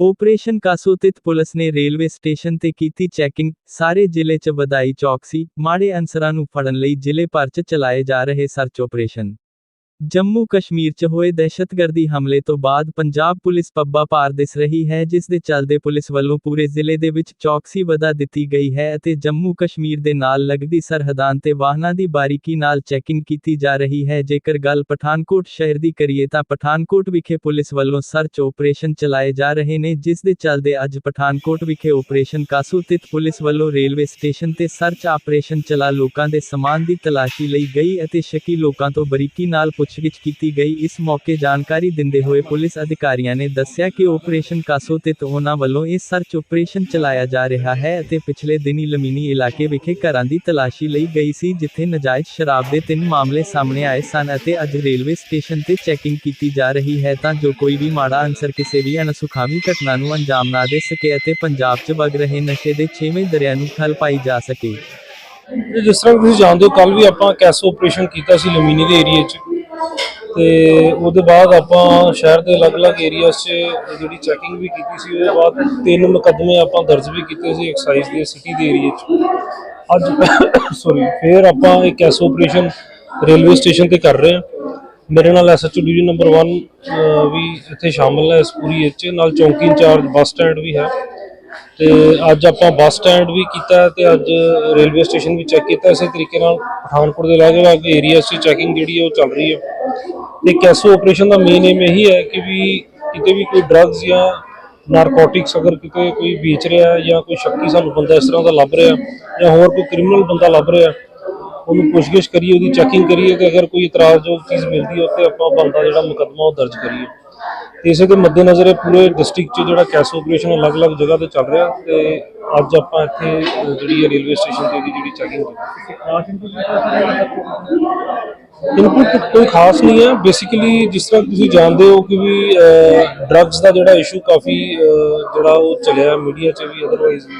Operation ਕਾਸੋਤਿਤ police ਨੇ railway station ਤੇ ਕੀਤੀ ਚੈਕਿੰਗ ਸਾਰੇ ਜ਼ਿਲ੍ਹੇ 'ਚ ਵਧਾਈ ਚੌਕਸੀ, ਮਾੜੇ ਅਨਸਰਾਂ ਨੂੰ ਫੜਨ ਲਈ ਜ਼ਿਲ੍ਹੇ ਭਰ 'ਚ ਚਲਾਏ ਜਾ ਰਹੇ ਸਰਚ ਆਪਰੇਸ਼ਨ ਜੰਮੂ ਕਸ਼ਮੀਰ 'ਚ ਹੋਏ ਦਹਿਸ਼ਤਗਰਦੀ ਹਮਲੇ ਤੋਂ ਬਾਅਦ ਪੰਜਾਬ ਪੁਲਿਸ ਪੱਬਾ ਪਾਰ ਦਿਸ ਰਹੀ ਹੈ, ਜਿਸ ਦੇ ਚੱਲਦੇ ਪੁਲਿਸ ਵੱਲੋਂ ਪੂਰੇ ਜ਼ਿਲ੍ਹੇ ਦੇ ਵਿੱਚ ਚੌਕਸੀ ਵਧਾ ਦਿੱਤੀ ਗਈ ਹੈ ਅਤੇ ਜੰਮੂ ਕਸ਼ਮੀਰ ਦੇ ਨਾਲ ਲੱਗਦੀ ਸਰਹੱਦਾਂ ਤੇ ਵਾਹਨਾਂ ਦੀ ਬਾਰੀਕੀ ਨਾਲ ਚੈਕਿੰਗ ਕੀਤੀ ਜਾ ਰਹੀ ਹੈ। ਜੇਕਰ ਗੱਲ ਪਠਾਨਕੋਟ ਸ਼ਹਿਰ ਦੀ ਕਰੀਏ ਤਾਂ ਪਠਾਨਕੋਟ ਵਿਖੇ ਪੁਲਿਸ ਵੱਲੋਂ ਸਰਚ ਆਪਰੇਸ਼ਨ ਚਲਾਏ ਜਾ ਰਹੇ ਨੇ, ਜਿਸ ਦੇ ਚੱਲਦੇ ਅੱਜ ਪਠਾਨਕੋਟ ਵਿਖੇ ਆਪਰੇਸ਼ਨ ਕਾਸੂਤਿਤ ਪੁਲਿਸ ਵੱਲੋਂ ਰੇਲਵੇ ਸਟੇਸ਼ਨ ਤੇ ਸਰਚ ਆਪਰੇਸ਼ਨ ਚਲਾ ਲੋਕਾਂ ਦੇ ਸਮਾਨ ਦੀ ਤਲਾਸ਼ੀ ਲਈ ਗਈ ਅਤੇ ਸ਼ੱਕੀ ਲੋਕਾਂ ਤੋਂ ਬਰੀਕੀ ਨਾਲ ਪੁੱਛਗਿੱਛ ਕੀਤੀ ਗਈ। ਇਸ ਮੌਕੇ ਜਾਣਕਾਰੀ ਦਿੰਦੇ ਹੋਏ ਪੁਲਿਸ ਅਧਿਕਾਰੀਆਂ ਨੇ ਦੱਸਿਆ ਕਿ ਆਪਰੇਸ਼ਨ ਕਾਸੂਤਿਤ ਉਹਨਾਂ ਵੱਲੋਂ ਇਹ ਸਰਚ ਆਪਰੇਸ਼ਨ ਚਲਾਇਆ ਜਾ ਰਿਹਾ ਹੈ ਅਤੇ ਪਿਛਲੇ ਦਿਨੀ ਲਮੀਨੀ ਇਲਾਕੇ ਵਿਖੇ ਘਰਾਂ ਦੀ ਤਲਾਸ਼ੀ ਲਈ ਗਈ ਸੀ, ਜਿੱਥੇ ਨਜਾਇਜ਼ ਸ਼ਰਾਬ ਦੇ ਤਿੰਨ ਮਾਮਲੇ ਸਾਹਮਣੇ ਆਏ ਸਨ ਅਤੇ ਅੱਜ ਰੇਲਵੇ ਸਟੇਸ਼ਨ ਤੇ ਚੈਕਿੰਗ ਕੀਤੀ ਜਾ ਰਹੀ ਹੈ ਤਾਂ ਜੋ ਕੋਈ ਵੀ ਮਾੜਾ ਅਨਸਰ ਕਿਸੇ ਵੀ ਅਨਸੁਖਾਵੀ ਘਟਨਾ ਨੂੰ ਅੰਜਾਮ ਨਾ ਦੇ ਸਕੇ ਅਤੇ ਪੰਜਾਬ 'ਚ ਵਗ ਰਹੇ ਨਸ਼ੇ ਦੇ ਛੇਵੇਂ ਦਰਿਆ ਨੂੰ ਠੱਲ ਪਾਈ ਜਾ ਸਕੇ। ਜਿਸ ਤਰ੍ਹਾਂ ਤੁਸੀਂ ਜਾਣਦੇ ਹੋ ਕੱਲ ਵੀ ਆਪਾਂ ਕੈਸ ਆਪਰੇਸ਼ਨ ਕੀਤਾ ਸੀ ਲਮੀਨੀ ਦੇ ਏਰੀਆ 'ਚ। ਤੇ ਉਹਦੇ ਬਾਅਦ ਆਪਾਂ ਸ਼ਹਿਰ ਦੇ ਅਲੱਗ-ਅਲੱਗ ਏਰੀਆਸ 'ਚ ਜਿਹੜੀ ਚੈਕਿੰਗ ਵੀ ਕੀਤੀ ਸੀ, ਉਹਦੇ ਬਾਅਦ ਤਿੰਨ ਮੁਕੱਦਮੇ ਆਪਾਂ ਦਰਜ ਵੀ ਕੀਤੇ ਸੀ ਐਕਸਾਈਜ਼ ਦੇ ਸਿਟੀ ਦੇ ਏਰੀਆ 'ਚ। ਅੱਜ ਸੌਰੀ ਫੇਰ ਆਪਾਂ ਇੱਕ ਕੈਸ ਆਪਰੇਸ਼ਨ ਰੇਲਵੇ ਸਟੇਸ਼ਨ ਤੇ ਕਰ ਰਹੇ ਹਾਂ। ਮੇਰੇ ਨਾਲ ਐਸਐਚਓ ਡਿਵੀਜ਼ਨ ਨੰਬਰ 1 ਵੀ ਇੱਥੇ ਸ਼ਾਮਲ ਹੈ ਇਸ ਪੂਰੀ ਇਹ 'ਚ, ਨਾਲ ਚੌਂਕੀ ਇੰਚਾਰਜ ਬੱਸ ਸਟੈਂਡ ਵੀ ਹੈ। ਤੇ ਅੱਜ ਆਪਾਂ ਬੱਸ ਸਟੈਂਡ ਵੀ ਕੀਤਾ ਤੇ ਅੱਜ ਰੇਲਵੇ ਸਟੇਸ਼ਨ ਵੀ ਚੈੱਕ ਕੀਤਾ ਇਸੇ ਤਰੀਕੇ ਨਾਲ ਪਠਾਨਕੋਟ ਦੇ ਅਲੱਗ-ਅਲੱਗ ਏਰੀਆ 'ਚ ਚੈਕਿੰਗ ਜਿਹੜੀ ਹੈ ਉਹ ਚੱਲ ਰਹੀ ਹੈ ਤੇ ਕੈਸੋ ਆਪਰੇਸ਼ਨ ਦਾ ਮੇਨ ਏਮ ਇਹੀ ਹੈ ਕਿ ਵੀ ਕਿਤੇ ਵੀ ਕੋਈ ਡਰੱਗਸ ਜਾਂ ਨਾਰਕੋਟਿਕਸ ਅਗਰ ਕਿਤੇ ਕੋਈ ਵੇਚ ਰਿਹਾ ਜਾਂ ਕੋਈ ਸ਼ੱਕੀ ਸਾਨੂੰ ਬੰਦਾ ਇਸ ਤਰ੍ਹਾਂ ਦਾ ਲੱਭ ਰਿਹਾ ਜਾਂ ਹੋਰ ਕੋਈ ਕ੍ਰਿਮੀਨਲ ਬੰਦਾ ਲੱਭ ਰਿਹਾ, ਉਹਨੂੰ ਪੁੱਛਗਿੱਛ ਕਰੀਏ, ਉਹਦੀ ਚੈਕਿੰਗ ਕਰੀਏ ਤੇ ਅਗਰ ਕੋਈ ਇਤਰਾਜ਼ਯੋਗ ਚੀਜ਼ ਮਿਲਦੀ ਹੈ ਉੱਤੇ ਆਪਾਂ ਬੰਦਾ ਜਿਹੜਾ ਮੁਕੱਦਮਾ ਉਹ ਦਰਜ ਕਰੀਏ। ਤੇ ਇਸੇ ਦੇ ਮੱਦੇਨਜ਼ਰ ਇਹ ਪੂਰੇ ਡਿਸਟ੍ਰਿਕਟ 'ਚ ਜਿਹੜਾ ਕੈਸ ਆਪਰੇਸ਼ਨ ਅਲੱਗ-ਅਲੱਗ ਜਗ੍ਹਾ ਤੇ ਚੱਲ ਰਿਹਾ ਤੇ ਅੱਜ ਆਪਾਂ ਇੱਥੇ ਜਿਹੜੀ ਰੇਲਵੇ ਸਟੇਸ਼ਨ ਤੇ ਇਹਦੀ ਜਿਹੜੀ ਚੈਕਿੰਗ ਇਨਪੁਟ ਕੋਈ ਖਾਸ ਨਹੀਂ ਹੈ। ਬੇਸਿਕਲੀ ਜਿਸ ਤਰ੍ਹਾਂ ਤੁਸੀਂ ਜਾਣਦੇ ਹੋ ਕਿ ਵੀ ਡਰੱਗਸ ਦਾ ਜਿਹੜਾ ਇਸ਼ੂ ਕਾਫੀ ਜਿਹੜਾ ਉਹ ਚੱਲਿਆ ਮੀਡੀਆ 'ਚ ਵੀ ਅਦਰਵਾਈਜ਼ ਵੀ।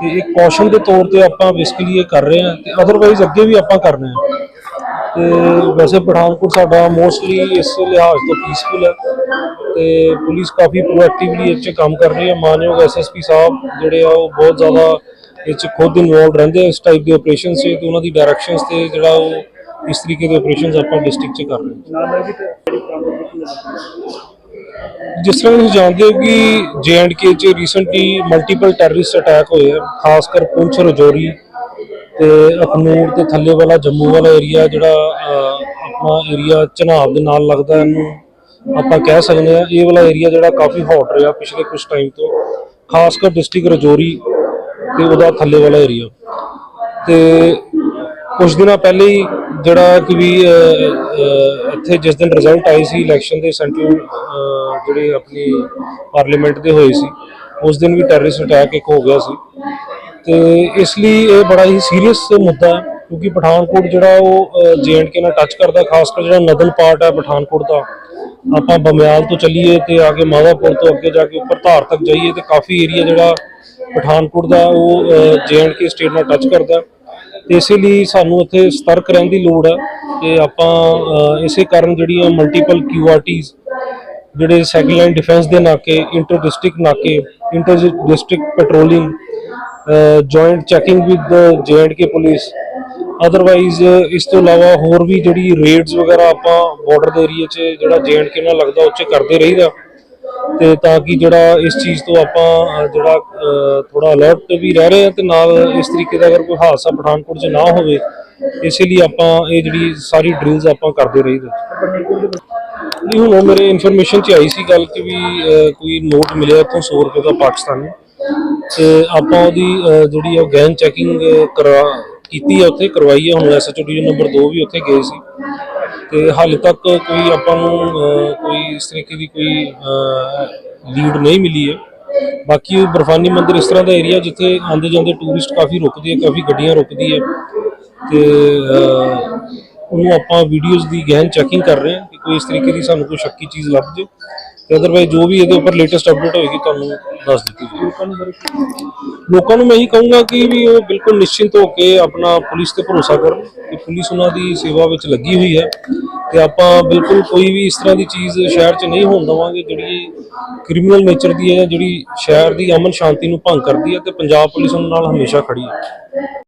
ਤੇ ਇੱਕ ਕੌਸ਼ਨ ਦੇ ਤੌਰ ਤੇ ਆਪਾਂ ਬੇਸਿਕਲੀ ਇਹ ਕਰ ਰਹੇ ਹਾਂ ਤੇ ਅਦਰਵਾਈਜ਼ ਅੱਗੇ ਵੀ ਆਪਾਂ ਕਰਨਾ ਹੈ। ਤੇ ਵੈਸੇ ਪਠਾਨਕੋਟ ਸਾਡਾ ਮੋਸਟਲੀ ਇਸ ਲਿਹਾਜ਼ ਤੋਂ ਪੀਸਫੁਲ ਹੈ ਤੇ ਪੁਲਿਸ ਕਾਫੀ ਪ੍ਰੋਐਕਟਿਵਲੀ ਇਹ 'ਚ ਕੰਮ ਕਰ ਰਹੀ ਹੈ। ਮਾਨਯੋਗ ਐਸਐਸਪੀ ਸਾਹਿਬ ਜਿਹੜੇ ਆ ਉਹ ਬਹੁਤ ਜ਼ਿਆਦਾ ਇਹ 'ਚ ਖੁਦ ਇਨਵੋਲਵ ਰਹਿੰਦੇ ਇਸ ਟਾਈਪ ਦੇ ਆਪਰੇਸ਼ਨ 'ਚ ਤੇ ਉਹਨਾਂ ਦੀ ਡਾਇਰੈਕਸ਼ਨਸ ਤੇ ਜਿਹੜਾ ਉਹ ਇਸ ਤਰੀਕੇ ਦੇ ਆਪਰੇਸ਼ਨਸ ਆਪਾਂ ਡਿਸਟ੍ਰਿਕਟ 'ਚ ਕਰ ਰਹੇ ਹਾਂ। ਜਿਸ ਤਰ੍ਹਾਂ ਤੁਸੀਂ ਜਾਣਦੇ ਹੋ ਕਿ ਜੇ ਚ ਰੀਸੈਂਟਲੀ ਮਲਟੀਪਲ ਟੈਰਰਿਸਟ ਅਟੈਕ ਹੋਏ ਆ ਖਾਸ ਕਰ ਪੁੰਛ ਰਜੌਰੀ ਤੇ ਅਖਨੂਰ ਤੇ ਥੱਲੇ ਵਾਲਾ, ਜੰਮੂ ਵਾਲਾ ਏਰੀਆ ਜਿਹੜਾ ਆਪਣਾ ਏਰੀਆ ਚਨਾਬ ਦੇ ਨਾਲ ਲੱਗਦਾ ਇਹਨੂੰ ਆਪਾਂ ਕਹਿ ਸਕਦੇ ਆ ਇਹ ਵਾਲਾ ਏਰੀਆ ਜਿਹੜਾ ਕਾਫੀ ਹੌਟ ਰਿਹਾ ਪਿਛਲੇ ਕੁਝ ਟਾਈਮ ਤੋਂ। ਖਾਸ ਕਰ ਡਿਸਟ੍ਰਿਕਟ ਰਜੌਰੀ ਤੇ ਉਹਦਾ ਥੱਲੇ ਵਾਲਾ ਏਰੀਆ ਤੇ ਕੁਝ ਦਿਨਾਂ ਪਹਿਲੇ ਹੀ ਜਿਹੜਾ ਕਿ ਵੀ ਇੱਥੇ ਜਿਸ ਦਿਨ ਰਿਜ਼ਲਟ ਆਏ ਸੀ ਇਲੈਕਸ਼ਨ ਦੇ ਸੈਂਟਰਲ ਜਿਹੜੇ ਆਪਣੀ ਪਾਰਲੀਮੈਂਟ ਦੇ ਹੋਏ ਸੀ, ਉਸ ਦਿਨ ਵੀ ਟੈਰਰਿਸਟ ਅਟੈਕ ਇੱਕ ਹੋ ਗਿਆ ਸੀ। ਤੇ ਇਸ ਲਈ ਇਹ ਬੜਾ ਹੀ ਸੀਰੀਅਸ ਮੁੱਦਾ ਹੈ, ਕਿਉਂਕਿ ਪਠਾਨਕੋਟ ਜਿਹੜਾ ਉਹ ਜੇਐਂਡਕੇ ਨਾਲ ਟੱਚ ਕਰਦਾ, ਖਾਸ ਕਰ ਜਿਹੜਾ ਨਦਨ ਪਾਰਟ ਹੈ ਪਠਾਨਕੋਟ ਦਾ, ਆਪਾਂ ਬਮਿਆਲ ਤੋਂ ਚੱਲੀਏ ਤੇ ਆ ਕੇ ਮਾਧਾਪੁਰ ਤੋਂ ਅੱਗੇ ਜਾ ਕੇ ਉੱਪਰ ਧਾਰ ਤੱਕ ਜਾਈਏ ਤੇ ਕਾਫੀ ਏਰੀਆ ਜਿਹੜਾ ਪਠਾਨਕੋਟ ਦਾ ਉਹ ਜੇਐਂਡਕੇ ਸਟੇਟ ਨਾਲ ਟੱਚ ਕਰਦਾ ਤੇ ਇਸੇ ਲਈ ਸਾਨੂੰ ਇੱਥੇ ਸਤਰਕ ਰਹਿਣ ਦੀ ਲੋੜ ਹੈ ਤੇ ਆਪਾਂ ਇਸੇ ਕਾਰਨ ਜਿਹੜੀਆਂ ਮਲਟੀਪਲ ਕਿਊਆਰਟੀਜ਼ ਜਿਹੜੇ ਸੈਕੰਡ ਲਾਈਨ ਡਿਫੈਂਸ ਦੇ ਨਾਕੇ ਇੰਟਰ ਡਿਸਟ੍ਰਿਕਟ ਨਾਕੇ inter district patrolling joint checking with K police otherwise ਇਸ ਤੋਂ ਇਲਾਵਾ ਹੋਰ ਵੀ ਜਿਹੜੀ ਰੇਡਸ ਵਗੈਰਾ ਆਪਾਂ ਬਾਰਡਰ ਦੇ ਏਰੀਆ 'ਚ ਜਿਹੜਾ ਕੇ ਨਾਲ ਲੱਗਦਾ, ਉਹ 'ਚ ਕਰਦੇ ਰਹੀਦਾ। ਤੇ ਤਾਂ ਕਿ ਜਿਹੜਾ ਇਸ ਚੀਜ਼ ਤੋਂ ਆਪਾਂ ਜਿਹੜਾ ਥੋੜਾ ਅਲਰਟ ਵੀ ਰਹਿ ਰਹੇ ਹਾਂ ਤੇ ਨਾਲ ਇਸ ਤਰੀਕੇ ਦਾ ਅਗਰ ਕੋਈ ਹਾਦਸਾ ਪਠਾਨਕੋਟ 'ਚ ਨਾ ਹੋਵੇ, ਇਸੇ ਲਈ ਆਪਾਂ ਇਹ ਜਿਹੜੀ ਸਾਰੀ ਡਰਿਲਸ ਆਪਾਂ ਕਰਦੇ ਰਹੀਦਾ। ਨਹੀਂ, ਹੁਣ ਉਹ ਮੇਰੇ ਇਨਫੋਰਮੇਸ਼ਨ 'ਚ ਆਈ ਸੀ ਗੱਲ ਕਿ ਵੀ ਕੋਈ ਨੋਟ ਮਿਲਿਆ ਇੱਥੋਂ 100 ਰੁਪਏ ਦਾ ਪਾਕਿਸਤਾਨੀ। ਤੇ ਆਪਾਂ ਉਹਦੀ ਅਹ, ਜਿਹੜੀ ਆ ਗੈਨ ਚੈਕਿੰਗ ਕਰਾ ਕੀਤੀ ਹੈ ਉੱਥੇ ਕਰਵਾਈ ਹੈ ਹੁਣ ਐਸਐਚਓ ਡੀ ਨੰਬਰ 2 ਵੀ ਉੱਥੇ ਗਏ ਸੀ। ਤੇ ਹਾਲੇ ਤੱਕ ਕੋਈ ਆਪਾਂ ਨੂੰ ਅਹ, ਕੋਈ ਇਸ ਤਰੀਕੇ ਦੀ ਕੋਈ ਲੀਡ ਨਹੀਂ ਮਿਲੀ ਹੈ। ਬਾਕੀ ਬਰਫਾਨੀ ਮੰਦਿਰ ਇਸ ਤਰ੍ਹਾਂ ਦਾ ਏਰੀਆ ਜਿੱਥੇ ਆਉਂਦੇ ਜਾਂਦੇ ਟੂਰਿਸਟ ਕਾਫੀ ਰੁਕਦੇ ਆ ਕਾਫੀ ਗੱਡੀਆਂ ਰੁਕਦੀ ਹੈ ਤੇ ਅਹ, ਉਹਨੂੰ ਆਪਾਂ ਵੀਡੀਓਜ਼ ਦੀ ਗਹਿਨ ਚੈਕਿੰਗ ਕਰ ਰਹੇ ਹਾਂ ਕਿ ਕੋਈ ਇਸ ਤਰੀਕੇ ਦੀ ਸਾਨੂੰ ਕੋਈ ਸ਼ੱਕੀ ਚੀਜ਼ ਲੱਭ ਜੇ। ਤੇ ਅਦਰਵਾਈਜ਼ ਜੋ ਵੀ ਇਹਦੇ ਉੱਪਰ ਲੇਟੈਸਟ ਅਪਡੇਟ ਹੋਏਗੀ ਤੁਹਾਨੂੰ ਦੱਸ ਦਿੱਤੀ ਜਾਏਗੀ ਲੋਕਾਂ ਨੂੰ ਮੈਂ ਇਹੀ ਕਹੂੰਗਾ ਕਿ ਵੀ ਉਹ ਬਿਲਕੁਲ ਨਿਸ਼ਚਿੰਤ ਹੋ ਕੇ ਆਪਣਾ ਪੁਲਿਸ ਤੇ ਭਰੋਸਾ ਕਰਨ ਕਿ ਪੁਲਿਸ ਉਹਨਾਂ ਦੀ ਸੇਵਾ ਵਿੱਚ ਲੱਗੀ ਹੋਈ ਹੈ ਤੇ ਆਪਾਂ ਬਿਲਕੁਲ ਕੋਈ ਵੀ ਇਸ ਤਰ੍ਹਾਂ ਦੀ ਚੀਜ਼ ਸ਼ਹਿਰ 'ਚ ਨਹੀਂ ਹੋਣ ਦੇਵਾਂਗੇ ਜਿਹੜੀ ਕ੍ਰਿਮੀਨਲ ਨੇਚਰ ਦੀ ਹੈ ਜਿਹੜੀ ਸ਼ਹਿਰ ਦੀ ਅਮਨ ਸ਼ਾਂਤੀ ਨੂੰ ਭੰਗ ਕਰਦੀ ਹੈ ਤੇ ਪੰਜਾਬ ਪੁਲਿਸ ਉਹਨਾਂ ਨਾਲ ਹਮੇਸ਼ਾ ਖੜੀ ਹੈ।